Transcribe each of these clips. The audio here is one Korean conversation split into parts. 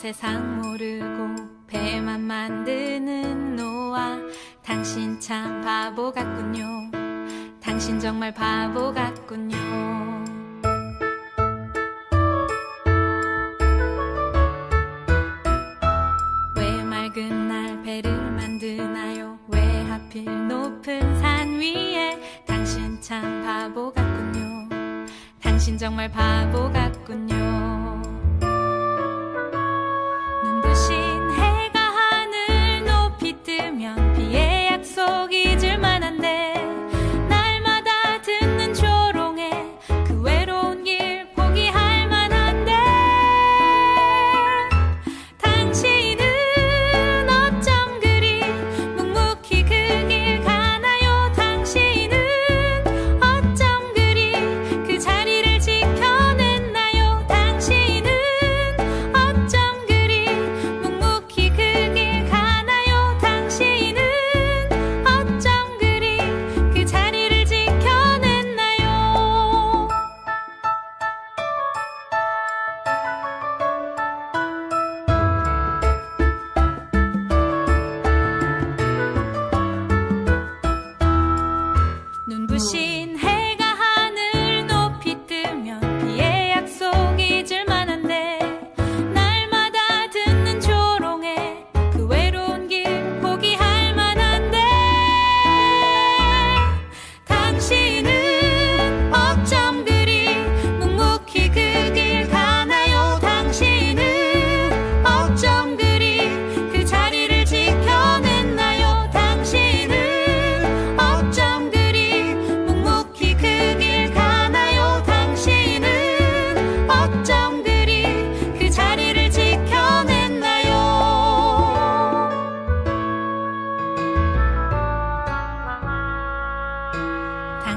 세상 모르고 배만 만드는 노아. 당신 참 바보 같군요. 당신 정말 바보 같군요. 왜 맑은 날 배를 만드나요? 왜 하필 높은 산 위에? 당신 참 바보 같군요. 당신 정말 바보 같군요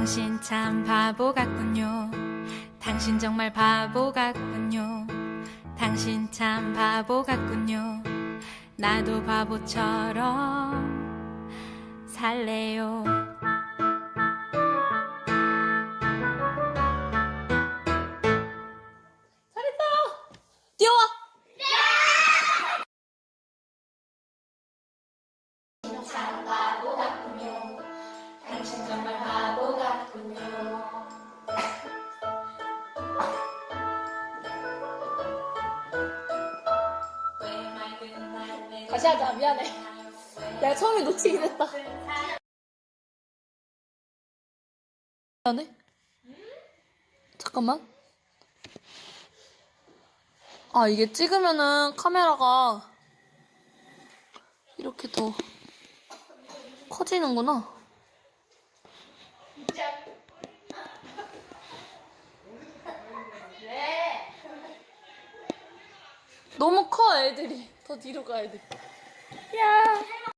당신 참 바보 같군요. 당신 정말 바보 같군요. 당신 참 바보 같군요. 나도 바보처럼 살래요. 다시 하자. 미안해. 내가 처음에 놓치긴 했다. 미안해. 잠깐만. 아, 이게 찍으면은 카메라가 이렇게 더 커지는구나. 너무 커 애들이. 더 뒤로 가 애들 야.